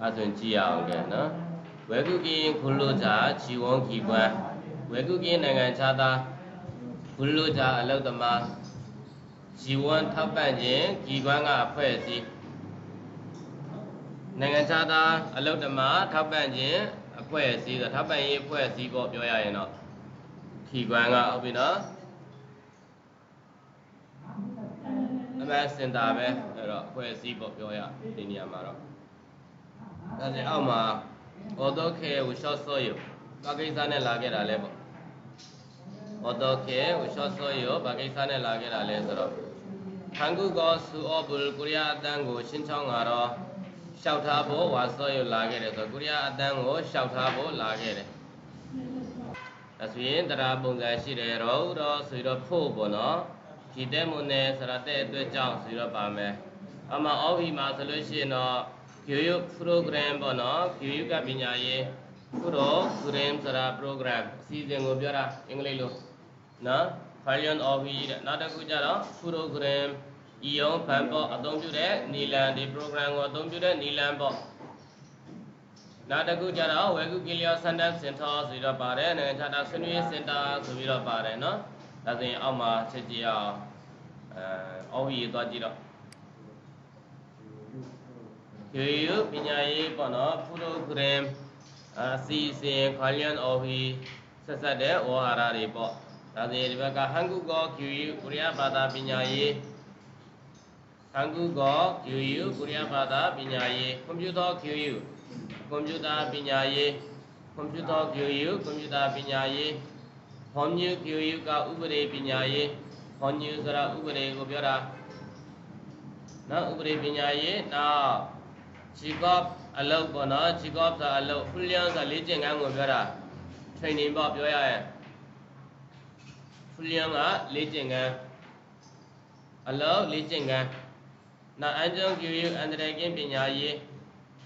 အဲဆိုရင်ကြည့်ရအောင်ကဲနော်ဝေကုကင်းခုလိုကြခြီဝုံခီကွမ်းဝေကုကင်းနိုင်ငံခြားသားခုလိုကြအလုတ်သမားခြီဝံထောက်ပံ့ခြင်းခီကွမ်းကအဖွဲ့အစည်းနိုင်ငံခြားသားအလုတ်သမားထောက်ပံ့ခြင်းအဖွဲ့အစည်းဆိုထောက်ပံ့ရေးအဖွဲ့အစည်းပေါ့ပြောရရင်တော့ခီကွမ်းကဟုတ်ပြီနော်အမှန်စင်တာပဲအဲ့တော့အဖွဲ့အစည်းပေါ့ပြောရဒီနေရာမှာတော့ ဒါဆိုအောက်မှာအော်တိုခဲဝရှော့ဆော့ယဘာကိစ္စနဲ့လာခဲ့တာလဲပေါ့အော်တိုခဲဝရှော့ဆော့ယဘာကိစ္စနဲ့လာခဲ့တာလဲဆိုတော့ဟန်ကူကောဆူအောဘူလ်ကိုရီးယားအတန်းကိုရှင်းချောင်းကတော့ရှောက်ထားဖို့ဝါဆော့ယလာခဲ့တယ်ဆိုတော့ကိုရီးယားအတန်းကိုရှောက်ထားဖို့လာခဲ့တယ်ဒါဆိုရင်တရားပုံစံရှိတယ်တော့တော့ဆိုတော့ဖို့ပေါ့နော်ဒီတဲ့မွန်နဲ့စရတဲ့အတွက်ကြောင့်ဆိုတော့ပါမယ်အမှအော်ဘီမှာဆိုလို့ရှိရင်တော့ QU program ပေါ့နော် QU ကပညာရေး program ဆိုတာ program အစီအစဉ်ကိုပြောတာအင်္ဂလိပ်လိုနော် Valiant of တဲ့နောက်တစ်ခုကျတော့ program ဤယုံဖန်ပေါ့အသုံးပြုတဲ့နီလန်ဒီ program ကိုအသုံးပြုတဲ့နီလန်ပေါ့နောက်တစ်ခုကျတော့ Wikipedia Sentence Center ဆိုပြီးတော့ပါတယ်နိုင်ငံခြားသားဆွေးနွေးရေးစင်တာဆိုပြီးတော့ပါတယ်နော်ဒါဆိုရင်အောက်မှာချက်ကြည့်အောင်အဲအော်ဝီသွားကြည့်တော့ ရေရပညာရေးပေါ့နော် program အစီအစဉ် client office ဆက်ဆက်တဲ့ဩဟာရတွေပေါ့ဒါဆိုရင်ဒီဘက်ကဟန်ကူကော QU ကိုရီးယားဘာသာပညာရေးဟန်ကူကော QU ကိုရီးယားဘာသာပညာရေးကွန်ပျူတာ QU ကွန်ပျူတာပညာရေးကွန်ပျူတာ QU ကွန်ပျူတာပညာရေး home new QU ကဥပဒေပညာရေး home new ဆိုတာဥပဒေကိုပြောတာနော်ဥပဒေပ ဂျီကော့အလုတ်ပေါ့နော်ဂျီကော့ဆိုအလုတ်ဖူလျန်ဆိုလေ့ကျင့်ခန်းကိုပြောတာ training ပေါ့ပြောရရင်ဖူလျန်ကလေ့ကျင့်ခန်းအလုတ်လေ့ကျင့်ခန်းနောက်အန်ဂျွန်ကူယူအန်ဒရကင်းပညာရေး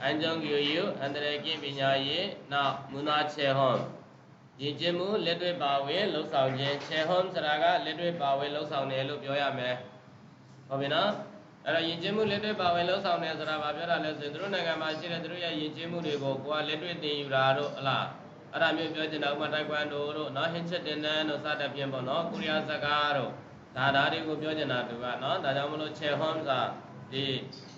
အန်ဂျွန်ကူယူအန်ဒရကင်းပညာရေးနောက်မူနာချေဟွန်ရည်ကျင်းမှုလက်တွေ့ပါဝင်လှုပ်ဆောင်ခြင်း share home ဆိုတာကလက်တွေ့ပါဝင်လှုပ်ဆောင်တယ်လို့ပြောရမယ်ဟုတ်ပြီနော် အဲ့တော့ယဉ်ကျေးမှုလက်တွေ့ပါဝင်လှုပ်ဆောင်တယ်ဆိုတာဘာပြောတာလဲဆိုရင်တို့နိုင်ငံမှာရှိတဲ့တို့ရဲ့ယဉ်ကျေးမှုတွေကိုကိုယ်ကလက်တွေ့သင်ယူတာတို့ဟလားအဲ့ဒါမျိုးပြောချင်တာဥပမာတိုက်ကွမ်ဒိုတို့နော်ဟင်ချက်တင်နန်းတို့စတဲ့ပြင်ပေါ့နော်ကိုရီးယားစကားတို့ဒါဒါတွေကိုပြောချင်တာသူကနော်ဒါကြောင့်မလို့ချေဟွန်စာဒီ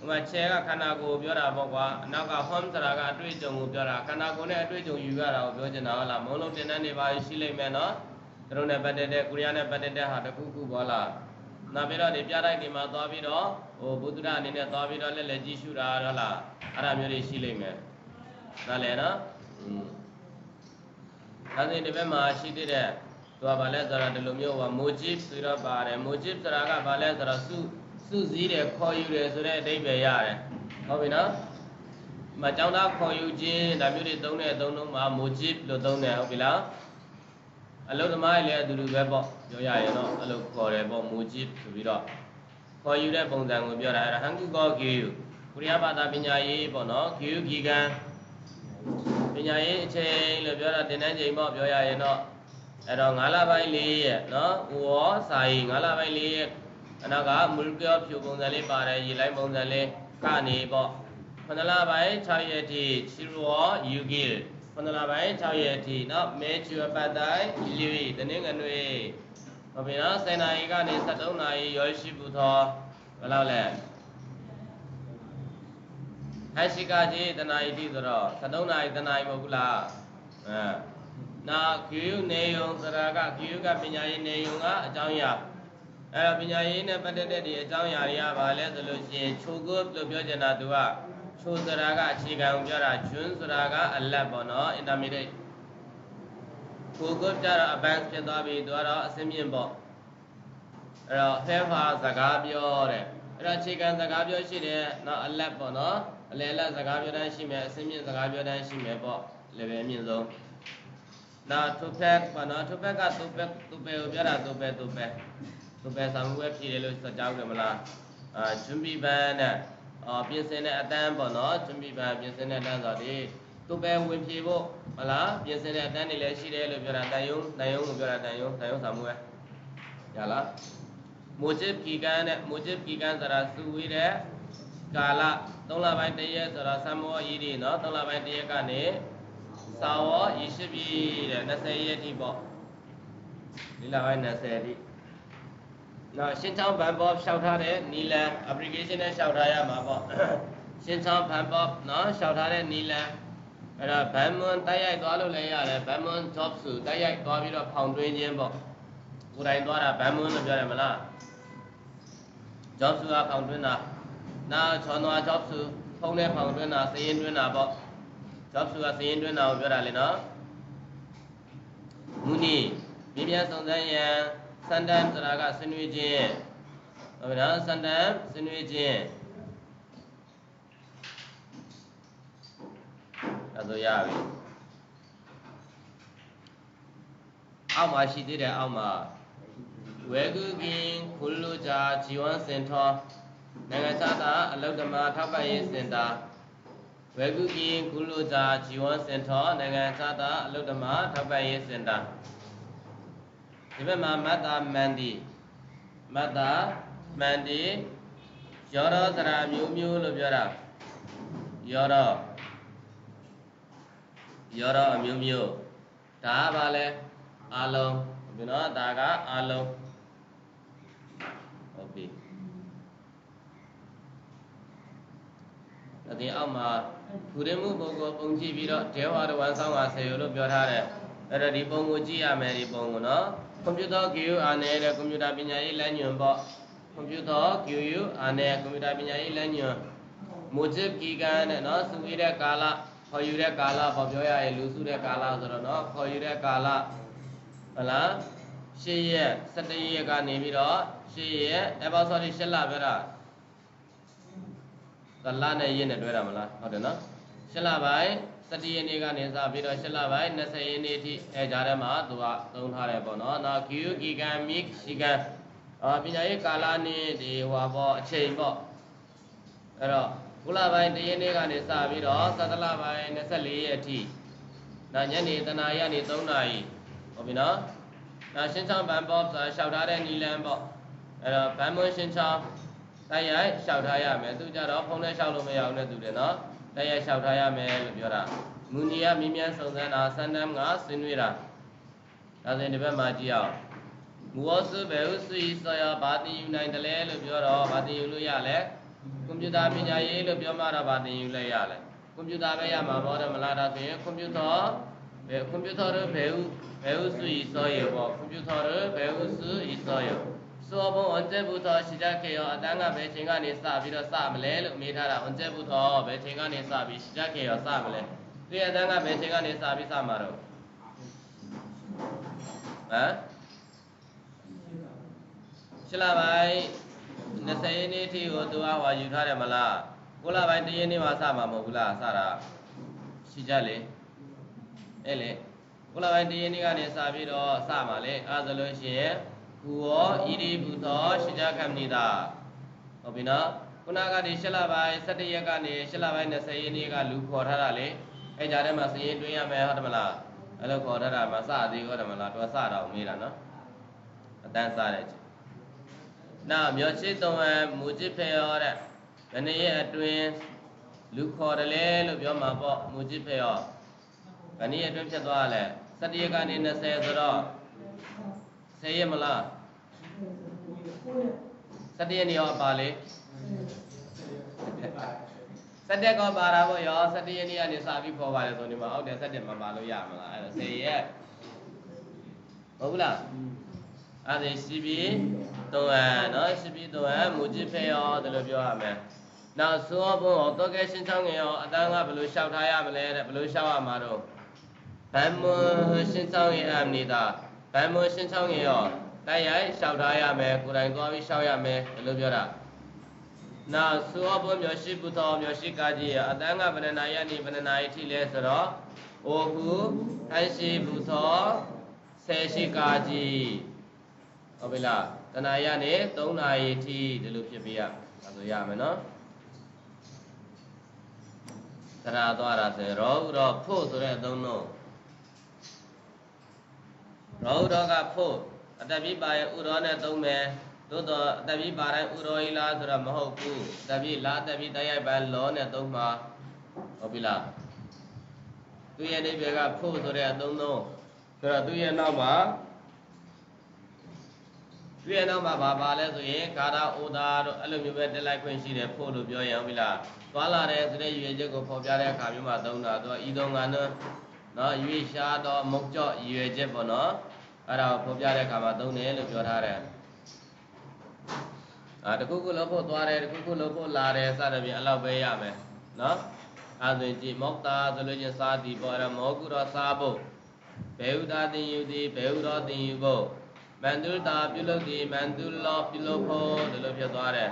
ဥပမာချေကခန္ဓာကိုယ်ပြောတာပေါ့ကွာအနောက်ကဟွန်ဆိုတာကအတွေ့အကြုံကိုပြောတာခန္ဓာကိုယ်နဲ့အတွေ့အကြုံယူရတာကိုပြောချင်တာဟုတ်လားမုံလုံးတင်နန်းနေပါရှိလိမ့်မယ်နော်တို့နဲ့ပတ်သက်တဲ့ကိုရီးယားနဲ့ပတ်သက်တဲ့ဟာတစ်ခုခုပေါ့လားနောက်ပြီးတော့ဒီပြတိုက်တွေမှာသွားပြီးတော့ ဟိုဘုဒ္ဓအနေနဲ့သွားပြီးတော့လက်လက်ကြည့်ရှုတာဟုတ်လားအဲ့ဒါမျိုးတွေရှိလိမ့်မယ်နားလည်နော်อืมဒါဆိုရင်ဒီဘက်မှာရှိသေးတဲ့သူကဘာလဲဆိုတော့ဒီလိုမျိုးဟိုမိုဂျစ်ဆိုတော့ပါတယ်မိုဂျစ်ဆိုတာကဘာလဲဆိုတော့စုစုစည်းတယ်ခေါ်ယူတယ်ဆိုတဲ့အဓိပ္ပာယ်ရတယ်ဟုတ်ပြီနော်မကျောင်းသားခေါ်ယူခြင်းဒါမျိုးတွေသုံးတဲ့အသုံးလုံးမှာမိုဂျစ်လို့သုံးတယ်ဟုတ်ပြီလားအလုသမားတွေလည်းအတူတူပဲပေါ့ပြောရရင်တော့အဲ့လိုခေါ်တယ်ပေါ့မိုဂျစ်ဆိုပြီးတော့ ခေါ်ယူတဲ့ပုံစံကိုပြောတာအဲ့ဒါဟန်ကူကောဂီယူကိုရီးယားဘာသာပညာရေးပေါ့နော်ဂီယူဂီကန်ပညာရေးအချိန်လို့ပြောတာတင်တန်းချိန်ပေါ့ပြောရရင်တော့အဲ့တော့9လပိုင်း၄ရက်နော်ဥောစာရီ9လပိုင်း၄ရက်အနောက်ကမူလကျော်ဖြူပုံစံလေးပါတယ်ရေလိုက်ပုံစံလေးကနေပေါ့9လပိုင်း6ရက်ထိချီရောယူဂီ9လပိုင်း6ရက်ထိနော်မဲချူပတ်တိုင်းလီဝီတနင်္ဂနွေ ဟုတ်ပြီနော်7နာရီကနေ73နာရီရောရှိဘူးသောဘယ်လောက်လဲဟရှိကကြီးတနာရီတိဆိုတော့73နာရီတနာရီမဟုတ်ဘူးလားအဲနာကျူနေယုံစရာကကျူကပညာရေးနေယုံကအကြောင်းအရာအဲ့တော့ပညာရေးနဲ့ပတ်သက်တဲ့ဒီအကြောင်းအရာတွေကဘာလဲဆိုလို့ရှိရင်ချိုကုလို့ပြောချင်တာသူကချိုစရာကအခြေခံကိုပြောတာဂျွန်းစရာကအလတ်ပေါ့နော် intermediate ကိုကုကြတော့ advanced ဖြစ်သွားပြီသူကတော့အစင်းမြင့်ပေါ့အဲ့တော့ have စကားပြောတဲ့အဲ့တော့အခြေခံစကားပြောရှိတယ်နော်အလတ်ပေါ့နော်အလယ်အလတ်စကားပြောတန်းရှိမယ်အစင်းမြင့်စကားပြောတန်းရှိမယ်ပေါ့ level အမြင့်ဆုံးနောက် to pack ပေါ့နော် to pack က to pack to pack ကိုပြောတာ to pack to pack to pack စာမှုပဲဖြည့်တယ်လို့ဆိုကြောက်တယ်မလားအာကျွန်းပြပန်းနဲ့အာပြင်ဆင်တဲ့အတန်းပေါ့နော်ကျွန်းပြပန်းပြင်ဆင်တဲ့အတန်းဆိုတော့ဒီသူပဲဝင်ဖြေဖို့ မလားပြင်ဆင်တဲ့အတန်းတွေလည်းရှိတယ်လို့ပြောတာတန်ယုံတန်ယုံကိုပြောတာတန်ယုံတန်ယုံစာမှုပဲရလားမိုဂျစ်ကီကန်နဲ့မိုဂျစ်ကီကန်ဆိုတာစုဝေးတဲ့ကာလ3လပိုင်း1ရက်ဆိုတော့သံမောဤဒီနော်3လပိုင်း1ရက်ကနေစာဝဤရှိပြီတဲ့20ရက်တိပေါ့ဒီလပိုင်း20တိနော်ရှင်းချောင်းဘန်ဘော့ရှောက်ထားတဲ့နီလန် application နဲ့ရှောက်ထားရမှာပေါ့ရှင်းချောင်းဘန်ဘော့နော်ရှောက်ထားတဲ့နီလန် အဲ့တော့ဘန်မွန်တိုက်ရိုက်သွားလို့လည်းရတယ်ဘန်မွန် job စုတိုက်ရိုက်သွားပြီးတော့ဖောင်တွင်းခြင်းပေါ့ကိုယ်တိုင်သွားတာဘန်မွန်လို့ပြောတယ်မလား job စုကဖောင်တွင်းတာနာချောနွား job စုဖုံးတဲ့ဖောင်တွင်းတာစရင်တွင်းတာပေါ့ job စုကစရင်တွင်းတာကိုပြောတာလေနော်မူနီမြင်းပြန်စုံစမ်းရန်စန်တမ်ဆိုတာကဆွေးနွေးခြင်းဟုတ်ပြီနော်စန်တမ်ဆွေးနွေးခြင်း အဲ့ဒါရပြီအောက်မှာရှိသေးတယ်အောက်မှာဝေကုကင်ခုလူချာဂျီဝမ်စင်ထောနိုင်ငံခြားသားအလုဒ္ဓမထောက်ပံ့ရေးစင်တာဝေကုကင်ခုလူချာဂျီဝမ်စင်ထောနိုင်ငံခြားသားအလုဒ္ဓမထောက်ပံ့ရေးစင်တာဒီဘက်မှာမတ္တာမန္တိမတ္တာမန္တိရောရောသရာမျိုးမျိုးလို့ပြောတာရောရော ရောရောအမျိုးမျိုးဒါကဘာလဲအာလုံးဘယ်နော်ဒါကအာလုံးဟုတ်ပြီဒါတင်အောက်မှာဖူရင်မှုပုဂ္ဂိုလ်ပုံကြည့်ပြီးတော့ဒေဝရဝန်ဆောင်ကဆေရလို့ပြောထားတယ်အဲ့တော့ဒီပုံကိုကြည့်ရမယ်ဒီပုံကိုနော်ကွန်ပျူတာ QR နဲ့တဲ့ကွန်ပျူတာပညာရေးလမ်းညွှန်ပေါ့ကွန်ပျူတာ QR နဲ့ကွန်ပျူတာပညာရေးလမ်းညွှန်မူဂျစ်ကီကန်တဲ့နော်စုဝေးတဲ့ကာလ ခေါ်ယူတဲ့ကာလပေါ့ပြောရရင်လူစုတဲ့ကာလဆိုတော့နော်ခေါ်ယူတဲ့ကာလဟုတ်လား၈ရက်17ရက်ကနေပြီးတော့၈ရက်အဲပေါ့ sorry ၈လပြောတာသလနဲ့ရက်နဲ့တွဲတာမလားဟုတ်တယ်နော်၈လပိုင်း17ရက်နေ့ကနေစပြီးတော့8လပိုင်း20ရက်နေ့ထိအဲကြားထဲမှာသူကသုံးထားတယ်ပေါ့နော်နောက် QQ ကီကံမိရှိကံအာပညာရေးကာလနဲ့ဒီဟိုပေါ့အချိန်ပေါ့အဲ့တော့ ကုလပိုင်း1ရက်နေ့ကနေစပြီးတော့17လပိုင်း24ရက်ထိနောက်ညနေတနာရီကနေ3နာရီဟုတ်ပြီနော်နောက်ရှင်းချောင်းဘန်ပေါ့ဆိုတာရှောက်ထားတဲ့နီလန်ပေါ့အဲ့တော့ဘန်မွန်ရှင်းချောင်းတိုက်ရိုက်ရှောက်ထားရမယ်သူကြတော့ဖုန်းနဲ့ရှောက်လို့မရအောင်တဲ့သူတွေနော်တိုက်ရိုက်လျှောက်ထားရမယ်လို့ပြောတာမူနီယမြင်းမြန်းစုံစမ်းတာစန္ဒမ်ကဆွေးနွေးတာဒါဆိုရင်ဒီဘက်မှာကြည့်အောင်မူဝဆုဘယ်ဟုစွီဆောရဘာတင်ယူနိုင်တယ်လဲလို့ပြောတော့ဘာတင်ယူလို့ရလဲ ကွန်ပျူတာပညာရေးလို့ပြောမှတော့ဘာတင်ယူလဲရလဲကွန်ပျူတာပဲရမှာပေါ့တယ်မလားဒါဆိုရင်ကွန်ပျူတာဘယ်ကွန်ပျူတာရဘယ်ဟုဘယ်ဟုစွီဆောရပေါ့ကွန်ပျူတာရဘယ်ဟုစွီဆောရစောဘုံအကျက်ဘုသောရှိကြခေရောအတန်းကဘယ်ချိန်ကနေစပြီးတော့စမလဲလို့မေးထားတာအကျက်ဘုသောဘယ်ချိန်ကနေစပြီးရှိကြခေရောစမလဲသူရဲ့အတန်းကဘယ်ချိန်ကနေစပြီးစမှာတော့ဟမ်ရှလပိုင်း 20ရက်နေ့ထိကိုသူကဟောယူထားတယ်မလား9လပိုင်း1ရက်နေ့မှာစမှာမဟုတ်ဘူးလားစတာရှိကြလေအဲ့လေ9လပိုင်း1ရက်နေ့ကနေစပြီးတော့စမှာလေအဲဒါဆိုလို့ရှိရင်ဘူဝဣရိဘူသောရှိကြခံနေတာဟုတ်ပြီနော်ခုနကဒီ8လပိုင်း17ရက်ကနေ8လပိုင်း20ရက်နေ့ကလူခေါ်ထားတာလေအဲကြားထဲမှာစရင်တွင်းရမယ်ဟုတ်တယ်မလားအဲ့လိုခေါ်ထားတာမှာစသေးဟုတ်တယ်မလားတော့စတော့မေးတာနော်အတန်းစားတဲ့ချင်း နောက်မြို့ရှိတုံးအမူจิตဖေရောတဲ့ဘယ်နှစ်ရက်အတွင်းလူခေါ်တယ်လေလို့ပြောမှာပေါ့မူจิตဖေရောဘယ်နှစ်ရက်အတွင်းဖြစ်သွားလဲ17ရက်ကနေ20ဆိုတော့10ရက်မလား17ရက်နေရောပါလေ17ကောပါတာပေါ့ရော17ရက်နေ့ကနေစပြီးခေါ်ပါလေဆိုနေမှာဟုတ်တယ်17မှာပါလို့ရမလားအဲ့ဒါ10ရက်ဟုတ်ဘူးလားအဲ့ဒါရှိပြီး တော့နော်ရှိပြီးတော့မူจิตဖေရောဒါလိုပြောရမယ်နောက်သောဘုံတော့ကဲရှင်းချောင်းငယ်ရောအတန်းကဘယ်လိုလျှောက်ထားရမလဲတဲ့ဘယ်လိုလျှောက်ရမှာတော့ဗမ္မရှင်းချောင်းငယ်အမနေတာဗမ္မရှင်းချောင်းငယ်ရောတိုက်ရိုက်လျှောက်ထားရမယ်ကိုယ်တိုင်သွားပြီးလျှောက်ရမယ်ဘယ်လိုပြောတာနောက်သောဘုံမျိုးရှိပုသောမျိုးရှိကာကြီးရအတန်းကဗနနာယနိဗနနာယထိလဲဆိုတော့အိုခုထိုင်ရှိပုသောဆယ်ရှိကာကြီးဟုတ်ပြီလား တဏှာယနဲ့3နာရီထိဒီလိုဖြစ်ပြရအဲဆိုရမယ်နော်တဏှာသွားတာဆိုရောဥရောဖို့ဆိုတဲ့အသုံးလုံးရောဥရောကဖို့အတ္တပိပါရဲ့ဥရောနဲ့သုံးမယ်သို့တော့အတပိပါတိုင်းဥရောဤလားဆိုတော့မဟုတ်ဘူးအတပိလာအတပိတိုက်ရိုက်ပန်းလောနဲ့သုံးမှာဟုတ်ပြီလားသူရဲ့အိဗေကဖို့ဆိုတဲ့အသုံးသုံးဆိုတော့သူရဲ့နောက်မှာ သူရဲ့နောက်မှာဘာပါလဲဆိုရင်ကာရအိုဒါတို့အဲ့လိုမျိုးပဲတက်လိုက်ခွင့်ရှိတယ်ဖို့လို့ပြောရင်ဟုတ်ပြီလားသွားလာတဲ့ဆိုတဲ့ရွေချက်ကိုဖော်ပြတဲ့အခါမျိုးမှာသုံးတာသူကဤသုံးကနော်နော်ရွေရှားတော့မုတ်ကြော့ရွေချက်ပေါ့နော်အဲ့ဒါကိုဖော်ပြတဲ့အခါမှာသုံးတယ်လို့ပြောထားတယ်အာတခုခုလို့ဖို့သွားတယ်တခုခုလို့ဖို့လာတယ်စသဖြင့်အဲ့လောက်ပဲရမယ်နော်အဲဆိုရင်ကြည်မောက်တာဆိုလို့ချင်းစားသည်ပေါ့အဲ့ဒါမောကုတော့စားဖို့ဘေဟုတာတင်ယူသည်ဘေဟုတော့တင်ယူဖို့ မန္တုတာပြုလုပ်သည်မန္တုလောပြုလုပ်ဖို့ဒီလိုဖြစ်သွားတယ်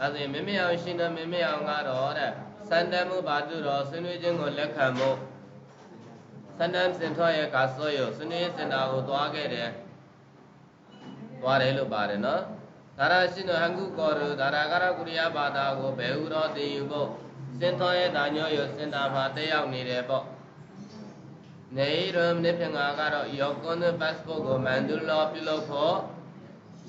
အဲဆိုရင်မမေအောင်ရှင်တော်မမေအောင်ကတော့တဲ့စန္ဒမှုဘာတုတော့ဆွေးနွေးခြင်းကိုလက်ခံဖို့စန္ဒမ်စင်ထောရဲ့ကာဆောယဆွေးနွေးစင်တာကိုသွားခဲ့တယ်သွားတယ်လို့ပါတယ်နော်ဒါရရှိနဟန်ကုကောရဒါရကရကုရိယဘာသာကိုဘယ်ဥတော်တင်ယူဖို့စင်ထောရဲ့ဒါညောယစင်တာမှာတက်ရောက်နေတယ်ပေါ့ နေရမနေဖြငါကတော့ယောကွန်ပတ်စပို့ကိုမန်ဒူလောပြုလုပ်ဖို့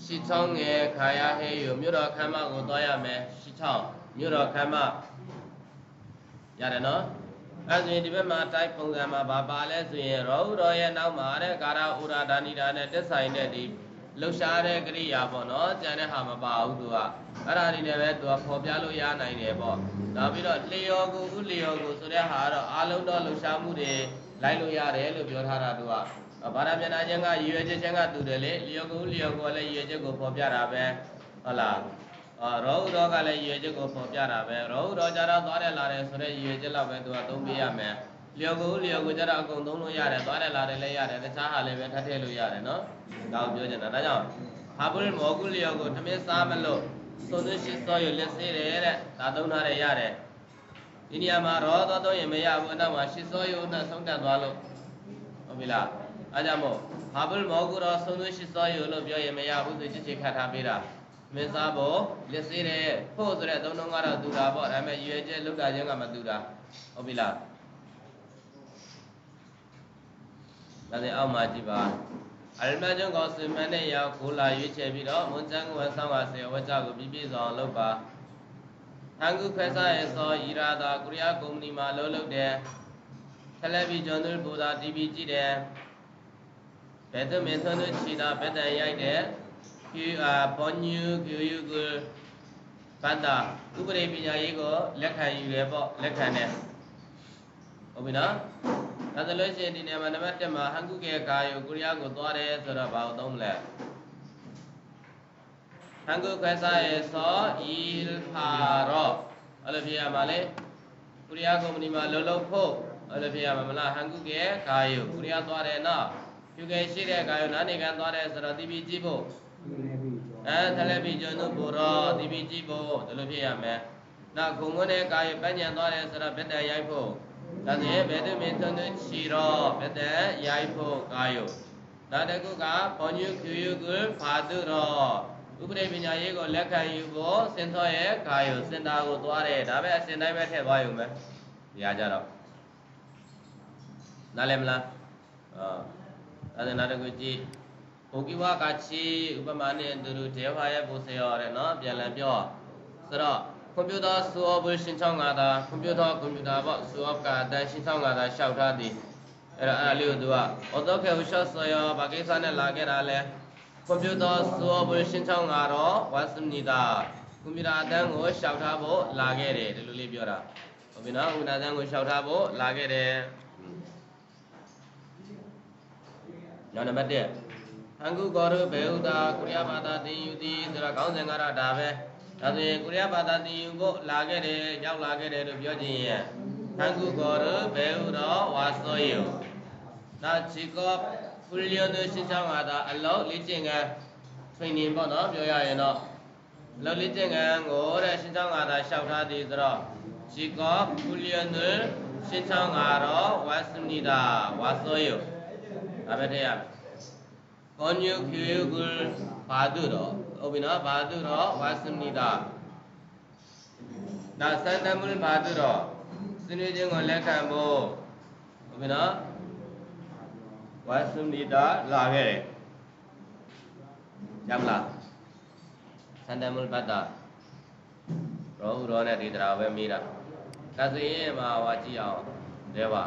ရှိချောင်းငယ်ခါရဟဲယူမြို့တော်ခမ်းမကိုသွားရမယ်ရှိချောင်းမြို့တော်ခမ်းမရတယ်နော်အဲ့ဆိုရင်ဒီဘက်မှာတိုက်ပုံစံမှာဘာပါလဲဆိုရင်ရောဟုရောရဲ့နောက်မှာတဲ့ကာရဥရာဒါနိဒါနဲ့တက်ဆိုင်တဲ့ဒီလှုပ်ရှားတဲ့ကရိယာပေါ့နော်ကြံတဲ့ဟာမပါဘူးသူကအဲ့ဒါဒီနဲ့ပဲသူကပေါ်ပြလို့ရနိုင်တယ်ပေါ့နောက်ပြီးတော့လျော်ကိုဥလျော်ကိုဆိုတဲ့ဟာကတော့အာလုံးတော့လှုပ်ရှားမှုတွေ လိုက်လို့ရတယ်လို့ပြောထားတာသူကဘာသာပြန်နာခြင်းကရည်ရွယ်ချက်ချင်းကတူတယ်လေလျော်ကိုဥလျော်ကိုလည်းရည်ရွယ်ချက်ကိုပေါ်ပြတာပဲဟုတ်လားအာရောဟုရောကလည်းရည်ရွယ်ချက်ကိုပေါ်ပြတာပဲရောဟုရောကြတော့သွားတယ်လာတယ်ဆိုတဲ့ရည်ရွယ်ချက်လောက်ပဲသူကသုံးပေးရမယ်လျော်ကိုလျော်ကိုကြတော့အကုန်သုံးလို့ရတယ်သွားတယ်လာတယ်လည်းရတယ်တခြားဟာလည်းပဲထပ်ထည့်လို့ရတယ်နော်ဒါကိုပြောချင်တာဒါကြောင့်ဟာဘုရမောကုလျော်ကိုသမင်းစားမလို့သုံးသရှိစောရလက်စေးတယ်တဲ့ဒါသုံးထားတယ်ရတယ် ဒီနေရာမှာရောသွားတော့ရင်မရဘူးအနောက်မှာရှစ်စောယုနဲ့ဆုံးတက်သွားလို့ဟုတ်ပြီလားအဲကြောင့်မို့ဟာဘုရမောကုရောသုံးသရှိစောယုလို့ပြောရင်မရဘူးဆိုချစ်ချစ်ခတ်ထားပေးတာမင်းစားဖို့လက်စေးတယ်ဖို့ဆိုတဲ့သုံးလုံးကတော့တူတာပေါ့ဒါပေမဲ့ရွေချက်လောက်တာချင်းကမတူတာဟုတ်ပြီလားဒါနဲ့အောက်မှာကြည့်ပါအရမကျုံကောစင်မနဲ့ရောက်ကိုလာရွေးချယ်ပြီးတော့မွန်ချန်ကဝဆောင်းပါစေဝကြကိုပြပြဆောင်လုပ်ပါ ဟန်ကုခွဲစားရဲ့စောဤရာသာကိုရီးယားကုမ္ပဏီမှာလုပ်လုပ်တယ်တယ်လီဗီဂျွန်တို့ဘူတာ TV ကြည့်တယ်ဘယ်သူမင်းသွန်းတို့ချီတာဘက်တန်ရိုက်တယ်ကျူအာဘောညူကျူယူကိုပန္တာဥပဒေပညာရေးကိုလက်ခံယူတယ်ပေါ့လက်ခံတယ်ဟုတ်ပြီနော်ဒါဆိုလို့ရှိရင်ဒီနေရာမှာနံပါတ်1မှာဟန်ကုကေကာယိုကိုရီးယားကိုသွားတယ်ဆိုတော့ဘာကိုသုံးမလဲ ဟန်ကုခွဲစားရဲ့စောအီလ်ဟာရောအဲ့လိုဖြစ်ရမှာလေကိုရီးယားကုမ္ပဏီမှာလှုပ်လှုပ်ဖို့အဲ့လိုဖြစ်ရမှာမလားဟန်ကုကေကာယိုကိုရီးယားသွားတယ်နော်ယူကေရှိတဲ့ကာယိုနားနေကန် သွားတယ် ဆိုတော့ TV ကြည့်ဖို့ အဲတယ်လီဗီဂျွန်တို့ပို့တော့ TV ကြည့်ဖို့ဒီလိုဖြစ်ရမယ်နောက်ခုံမွန်းတဲ့ကာယိုပညာ သွားတယ် ဆိုတော့ဗက်တန်ရိုက်ဖို့ဒါဆိုရင်ဘယ်သူမင်းသွန်းသွင်းချီတော့ဘယ်တဲ့ရိုက်ဖို့ကာယုနောက်တစ်ခုကဘောညုကျူယုကဖာတုတော့ ဥပဒေပညာရေးကိုလက်ခံယူဖို့စင်သောရဲ့ကာယုစင်တာကိုသွားတယ်ဒါပဲအစင်တိုင်းပဲထည့်သွားယူမယ်ဒီဟာကြတော့နားလည်မလားအာဒါနောက်တစ်ခုကြည့်ဘုကိဝကချီဥပမာနဲ့သူတို့ဒေဝါရဲ့ဘုဆေရောတဲ့နော်ပြန်လည်ပြောဆိုတော့ကွန်ပျူတာစုအပ်ဖို့ရှင်းချောင်းငါသာကွန်ပျူတာကွန်ပျူတာပေါ့စုအပ်ကအတန်းရှင်းချောင်းငါသာရှောက်ထားသည်အဲ့ဒါအဲ့လေးကိုသူကအော်တော့ခေဝရှော့ဆိုရောဘာကိစ္စနဲ့လာခဲ့တာလဲ ကွန်ပျူတာစုအပ်ဖို့ရှင်းချောင်းငါတော့ဝတ်စနီတာကွန်ပျူတာအတန်းကိုရှောက်ထားဖို့လာခဲ့တယ်ဒီလိုလေးပြောတာဟုတ်ပြီနော်ကွန်ပျူတာအတန်းကိုရှောက်ထားဖို့လာခဲ့တယ်နောက်နံပါတ်1ဟန်ကုကောရုဘေဟုတာကုရိယဘာသာတင်ယူသည်ဆိုတော့ခေါင်းစဉ်ကတော့ဒါပဲဒါဆိုရင်ကိုရီးယားဘာသာတင်ယူဖို့လာခဲ့တယ်ရောက်လာခဲ့တယ်လို့ပြောခြင်းရဲ့ဟန်ကုကောရဘဲဥတော်ဝါစောယနောက်ချီကော ဖူလီယိုတို့ရှင်းချောင်းကသာအလောက်လေ့ကျင့်ခန်း training ပေါ့နော်ပြောရရင်တော့အလောက်လေ့ကျင့်ခန်းကိုတဲ့ရှင်းချောင်းကသာရှောက်ထားသည်ဆိုတော့ချီကောဖူလီယိုတို့ရှင်းချောင်းကတော့ဝါစနီတာဝါစောယဒါပဲတည်းရမယ်ကောညုခေကုဘာတုတော့ဟုတ်ပြီနော်ဘာတုတော့ဝါစမနိတာဒါစန္ဒမုလဘာတုတော့စနေခြင်းကိုလက်ခံဖို့ဟုတ်ပြီနော် ဝါစမနိတာလာခဲ့တယ်ရမလားသန္တမုလ်ပတ္တရောဥရောနဲ့ဒီတရားပဲမေးတာဒါဆိုရင်မှာဟောကြည့်အောင်လဲပါ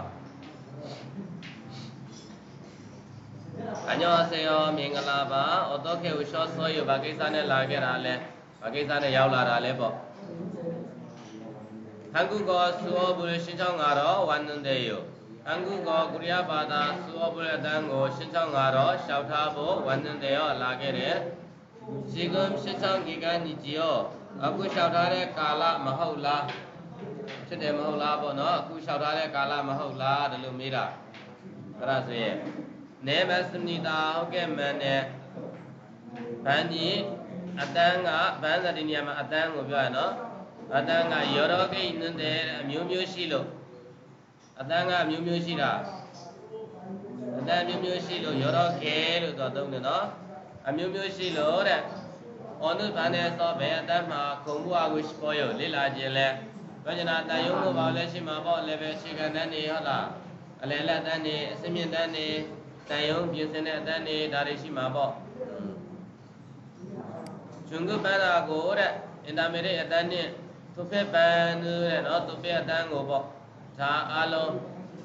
အညောဆေယောမင်္ဂလာပါဩတောခေဝရှောဆောယဘာကိစ္စနဲ့လာခဲ့တာလဲဘာကိစ္စနဲ့ရောက်လာတာလဲပေါ့ဟန်ကုကောသုဩဘုရရှင်ချောင်းကတော့ဝန္နန္တေယော ဟန်ကုကောကုရိယဘာသာသုဩဘုရအတန်းကိုရှင်ချောင်းကတော့ရှောက်ထားဖို့ဝန္နန္တေယောလာခဲ့တယ်ရှိကုံရှင်ချောင်းကိကနိจิယောအခုလျှောက်ထားတဲ့ကာလမဟုတ်လားဖြစ်တယ်မဟုတ်လားပေါ့နော်အခုလျှောက်ထားတဲ့ကာလမဟုတ်လားဒီလိုမေးတာအဲ့ဒါဆိုရင်နေမစနိတာဟုတ်ကဲ့မှန်တယ်ဗန်ကြီးအတန်းကဗန်သတိနေရာမှာအတန်းကိုပြောရနော်အတန်းကယောရောဂိနန္တေအမျိုးမျိုးရှိလို့ အတန်းကအမျိုးမျိုးရှိတာအတန်းမျိုးမျိုးရှိလို့ယောရောဂေလို့တော့သုံးတယ်နော်အမျိုးမျိုးရှိလို့တဲ့ဩနုဗန်နဲ့သောဘယ်အတန်းမှာခုံဘူးအကိုရှိပေါ်ရလေ့လာခြင်းလဲပြောချင်တာတန်ယုံကိုပါလဲရှိမှာပေါ့လည်းပဲရှိကန်တန်းနေဟုတ်လားအလယ်လက်တန်းနေအစမြင့်တန်းနေတန်ယုံပြင်ဆင်တဲ့အတန်းနေဒါတွေရှိမှာပေါ့ကျွန်းကပန်းတာကိုတဲ့အင်တာမီဒီအတန်းနဲ့သူဖက်ပန်းတဲ့နော်သူဖက်အတန်းကိုပေါ့ ဒါအားလုံး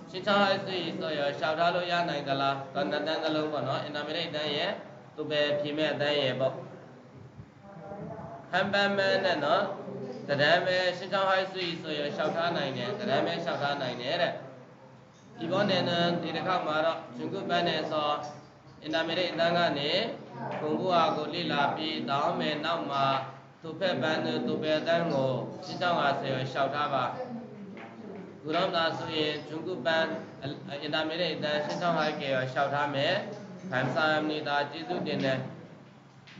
ရှင်းချအစီဆိုရရှောက်ထားလို့ရနိုင်သလားတန်တန်းကလုံးပေါ့နော်အင်တာမီဒီအတန်းရဲ့သူပဲဖြေမဲ့အတန်းရဲ့ပေါ့ဟမ်ပန်မန်နဲ့နော်တရံပဲရှင်းချဟိုက်စီဆိုရရှောက်ထားနိုင်တယ်တရံပဲရှောက်ထားနိုင်တယ်တဲ့ဒီဘောနဲ့ဒီတစ်ခါမှာတော့ရှင်ကုပန်းနဲ့ဆိုအင်တာမီဒီအတန်းကနေဘုံဘုရားကိုလိလာပြီးတောင်းမယ်နောက်မှာသူဖက်ပန်းသူပဲအတန်းကိုရှင်းချဟာဆိုရရှောက်ထားပါ 그럼 나 수인 중급반 인터미디에 일단 신청할게요. 샤오타메 감사합니다. 지수되네.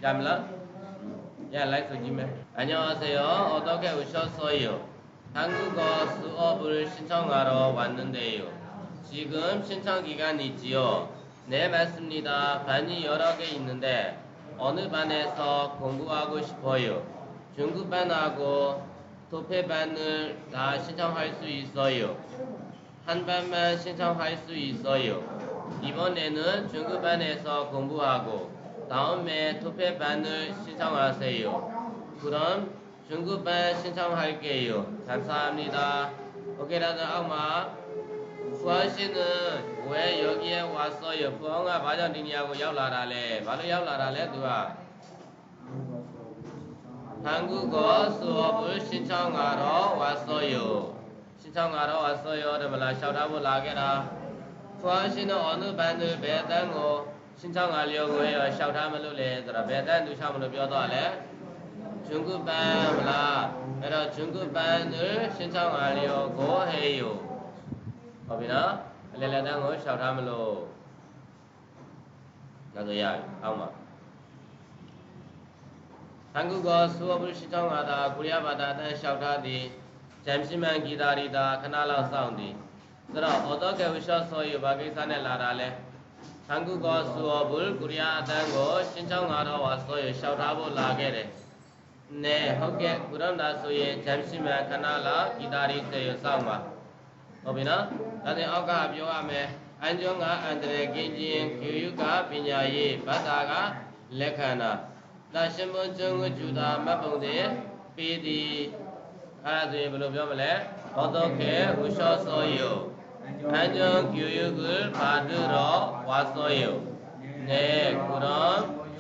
잠라. 야, 라이크 지메. 안녕하세요. 어떻게 오셨어요? 한국어 수업을 신청하러 왔는데요. 지금 신청 기간이지요. 네, 맞습니다. 반이 여러 개 있는데 어느 반에서 공부하고 싶어요? 중급반하고 토페반을 다 신청할 수 있어요. 한 반만 신청할 수 있어요. 이번에는 중급반에서 공부하고 다음에 토페반을 신청하세요. 그럼 중급반 신청할게요. 감사합니다. 오케이라는 악마. 부엉 씨는 왜 여기에 왔어요? 부엉아 마녀린이하고 야라라래 말을 야라라래 누가? 한국어 수업을 신청하러 왔어 요. 신청하러 왔어 요. 드블라 샤우라보 라게 라. 후안 씨는 어느 반을 배당고 신청하려고 해 요. 샤우라멜로레 드라 배당 누샤멜로 뼈다 래. 중급 반 블 라. 그래서 중급 반을 신청하려고 해 요. 어비나 레레당고 샤우라멜로 나도 야. 아마 သံဃုကောသုဝပုရှိတောင်းငါသာကုရိယဘာသာတန်လျှောက်ထားသည်ဇံရှိမန်ဂီတာရီတာခဏလောက်စောင့်သည်ဆိုတော့ဩသောကေဝရှောဆောယူဘာကိစ္စနဲ့လာတာလဲသံဃုကောသုဝပုကုရိယအတန်းကိုရှင်းချောင်းငါတော်ဝါဆောယူလျှောက်ထားဖို့လာခဲ့တယ်နဲဟုတ်ကဲ့ကုရန္တာဆိုရင်ဇံရှိမန်ခဏလောက်ဂီတာရီတေယူစောင့်ပါဟုတ်ပြီနော်ဒါနဲ့အောက်ကပြောရမယ်အန်ကျွန်းကအန္တရာယ်ကင်းခြင်းခေယုကပညာရေးဘတ်တာကလက္ခဏာ ဒါရှင်မကျွန်းကိုဂျူတာမတ်ပုံတဲ့ပေဒီအဲ့ဒါဆိုရင်ဘယ်လိုပြောမလဲဘောတော့ခဲဝရှောဆောယောအန်ကျွန်းဂေယုကဘာဒုရောဝါဆောယောနေကုရံ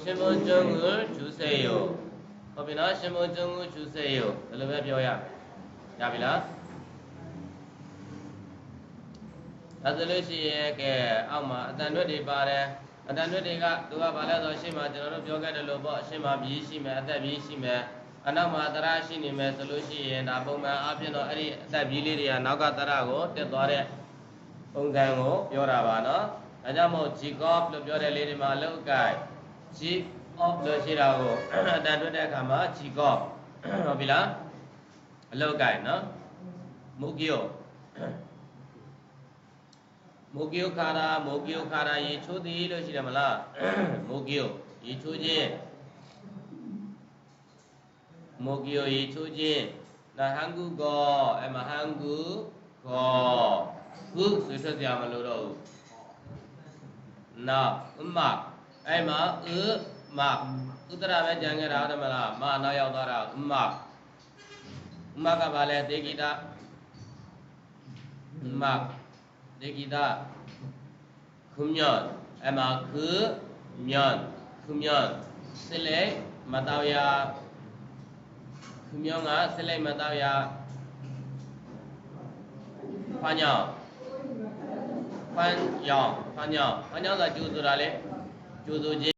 ရှင်မကျွန်းကိုဂျူစေယောဟုတ်ပြီနော်ရှင်မကျွန်းကိုဂျူစေယောဘယ်လိုပဲပြောရရပြီလားဒါဆိုလို့ရှိရင်ကဲအောက်မှာအတန်ရွက်တွေပါတယ် အတန်ရွက်တွေကသူကဘာလဲဆိုရှင်းမှာကျွန်တော်တို့ပြောခဲ့တယ်လို့ပေါ့ရှင်းမှာပြီးရှိမယ်အသက်ပြီးရှိမယ်အနောက်မှာတရရှိနေမယ်ဆိုလို့ရှိရင်ဒါပုံမှန်အဖြစ်တော့အဲ့ဒီအသက်ပြီးလေးတွေကနောက်ကတရကိုတက်သွားတဲ့ပုံစံကိုပြောတာပါနော်ဒါကြောင့်မို့ G cop လို့ပြောတဲ့လေးတွေမှာလောက်ကင် G off လို့ရှိတာကိုအတန်တွက်တဲ့အခါမှာ G cop ဟုတ်ပြီလားအလောက်ကင်နော်မုကိယော မိုးကိယခါရာမိုးကိယခါရာရေချိုးသည်လို့ရှိတယ်မလားမိုးကိယရေချိုးခြင်းမိုးကိယရေချိုးခြင်းဒါဟန်ကူကောအဲ့မှာဟန်ကူကောခုဆွေထွက်ကြမလို့တော့နာဥမအဲ့မှာဥမဥတ္တရပဲကြံခဲ့တာဟုတ်တယ်မလားမနောက်ရောက်သွားတာဥမဥမကဘာလဲဒေဂိတာဥမ ဒေဂိတာခုညွန်အမခုညွန်ခုညွန်စလေမတော်ရခုညွန်ကစလေမတော်ရဖာညောင်းဖန်ယောင်းဖန်ယောင်းဖ